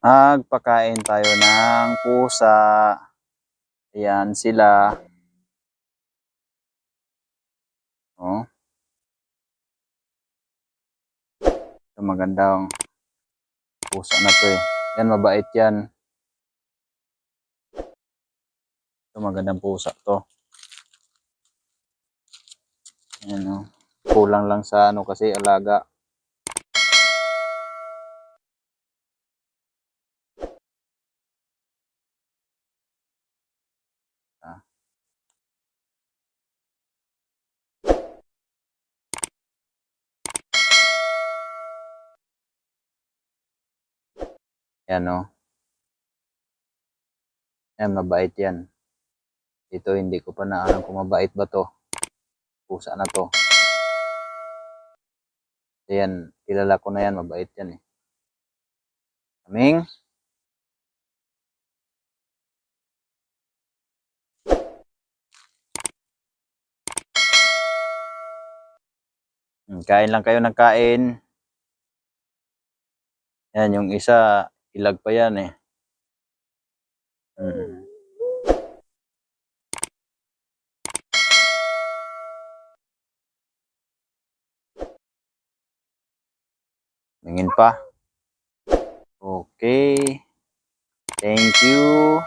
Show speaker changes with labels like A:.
A: Magpakain tayo ng pusa. Ayan sila. Oh. Ito magandang pusa na to eh. Yan, mabait yan. Ito magandang pusa to. Ayan oh. Kulang lang sa ano kasi alaga. Yan oh. Yan, mabait yan. Ito hindi ko pa na alam kung mabait ba to. Pusa na to. Ayan, kilala ko na yan, mabait yan eh. Kaming. Hmm, Kain lang kayo ng kain. Yan, yung isa, ilag pa yan eh. Mm. Tingin pa. Okay. Thank you.